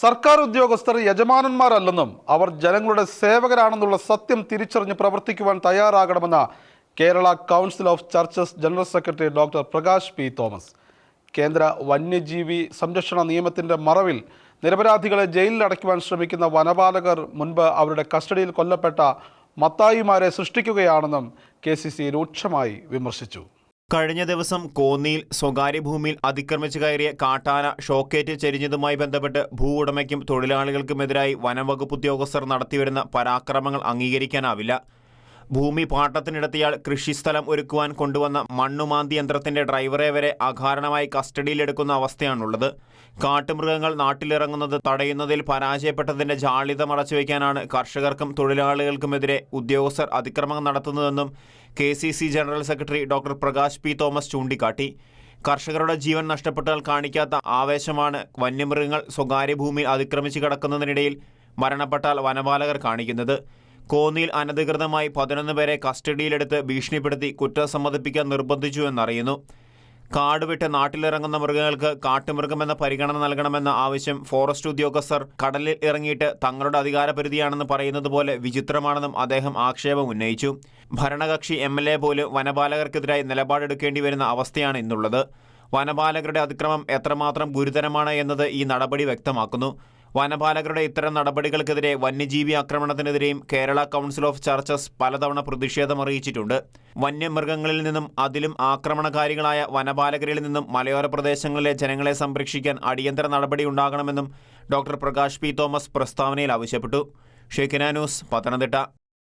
സർക്കാർ ഉദ്യോഗസ്ഥർ യജമാനന്മാരല്ലെന്നും അവർ ജനങ്ങളുടെ സേവകരാണെന്നുള്ള സത്യം തിരിച്ചറിഞ്ഞ് പ്രവർത്തിക്കുവാൻ തയ്യാറാകണമെന്ന Kerala Council of Churches general secretary doctor Prakash P Thomas. കേന്ദ്ര വന്യജീവി സംരക്ഷണ നിയമത്തിന്റെ മറവിൽ നിരപരാധികളെ ജയിലിൽ അടയ്ക്കുവാൻ ശ്രമിക്കുന്ന വനപാലകർ മുൻപ് അവരുടെ കസ്റ്റഡിയിൽ കൊല്ലപ്പെട്ട മത്തായിമാരെ സൃഷ്ടിക്കുകയാണെന്നും കെ സി സി രൂക്ഷമായി വിമർശിച്ചു. കഴിഞ്ഞ ദിവസം കോന്നിയിൽ സ്വകാര്യ ഭൂമിയിൽ അതിക്രമിച്ചു കയറിയ കാട്ടാന ഷോക്കേറ്റ് ചെരിഞ്ഞതുമായി ബന്ധപ്പെട്ട് ഭൂ ഉടമയ്ക്കും തൊഴിലാളികൾക്കുമെതിരായി വനംവകുപ്പ് ഉദ്യോഗസ്ഥർ നടത്തിവരുന്ന പരാക്രമങ്ങൾ അംഗീകരിക്കാനാവില്ല. ഭൂമി പാട്ടത്തിനെടുത്തയാൾ കൃഷിസ്ഥലം ഒരുക്കുവാൻ കൊണ്ടുവന്ന മണ്ണുമാന്തി യന്ത്രത്തിന്റെ ഡ്രൈവറെ വരെ അകാരണമായി കസ്റ്റഡിയിലെടുക്കുന്ന അവസ്ഥയാണുള്ളത്. കാട്ടുമൃഗങ്ങൾ നാട്ടിലിറങ്ങുന്നത് തടയുന്നതിൽ പരാജയപ്പെട്ടതിന്റെ ജാളിത മറച്ചുവെക്കാനാണ് കർഷകർക്കും തൊഴിലാളികൾക്കുമെതിരെ ഉദ്യോഗസ്ഥർ അതിക്രമം നടത്തുന്നതെന്നും K general secretary doctor Prakash P. Thomas ചൂണ്ടിക്കാട്ടി. കർഷകരുടെ ജീവൻ നഷ്ടപ്പെട്ടാൽ കാണിക്കാത്ത ആവേശമാണ് വന്യമൃഗങ്ങൾ സ്വകാര്യ ഭൂമി അതിക്രമിച്ച് കിടക്കുന്നതിനിടയിൽ മരണപ്പെട്ടാൽ വനപാലകർ കാണിക്കുന്നത്. കോന്നിയിൽ അനധികൃതമായി പതിനൊന്ന് പേരെ കസ്റ്റഡിയിലെടുത്ത് ഭീഷണിപ്പെടുത്തി കുറ്റം സമ്മതിപ്പിക്കാൻ നിർബന്ധിച്ചു എന്നറിയുന്നു. കാട് വിട്ട് നാട്ടിലിറങ്ങുന്ന മൃഗങ്ങൾക്ക് കാട്ടുമൃഗമെന്ന പരിഗണന നൽകണമെന്ന ആവശ്യം ഫോറസ്റ്റ് ഉദ്യോഗസ്ഥർ കടലിൽ ഇറങ്ങിയിട്ട് തങ്ങളുടെ അധികാരപരിധിയാണെന്ന് പറയുന്നത് പോലെ വിചിത്രമാണെന്നും അദ്ദേഹം ആക്ഷേപം ഉന്നയിച്ചു. ഭരണകക്ഷി എം എൽ എ പോലും വനപാലകർക്കെതിരായി നിലപാടെടുക്കേണ്ടി വരുന്ന അവസ്ഥയാണ് ഇന്നുള്ളത്. വനപാലകരുടെ അതിക്രമം എത്രമാത്രം ഗുരുതരമാണ് എന്നത് ഈ നടപടി വ്യക്തമാക്കുന്നു. വനപാലകരുടെ ഇത്തരം നടപടികൾക്കെതിരെ വന്യജീവി ആക്രമണത്തിനെതിരെയും കേരള കൗൺസിൽ ഓഫ് ചർച്ചസ് പലതവണ പ്രതിഷേധം അറിയിച്ചിട്ടുണ്ട്. വന്യമൃഗങ്ങളിൽ നിന്നും അതിലും ആക്രമണകാരികളായ വനപാലകരിൽ നിന്നും മലയോര പ്രദേശങ്ങളിലെ ജനങ്ങളെ സംരക്ഷിക്കാൻ അടിയന്തര നടപടി ഉണ്ടാകണമെന്നും ഡോക്ടർ പ്രകാശ് പി തോമസ് പ്രസ്താവനയിൽ ആവശ്യപ്പെട്ടു. Shekinah news Pathanamthitta.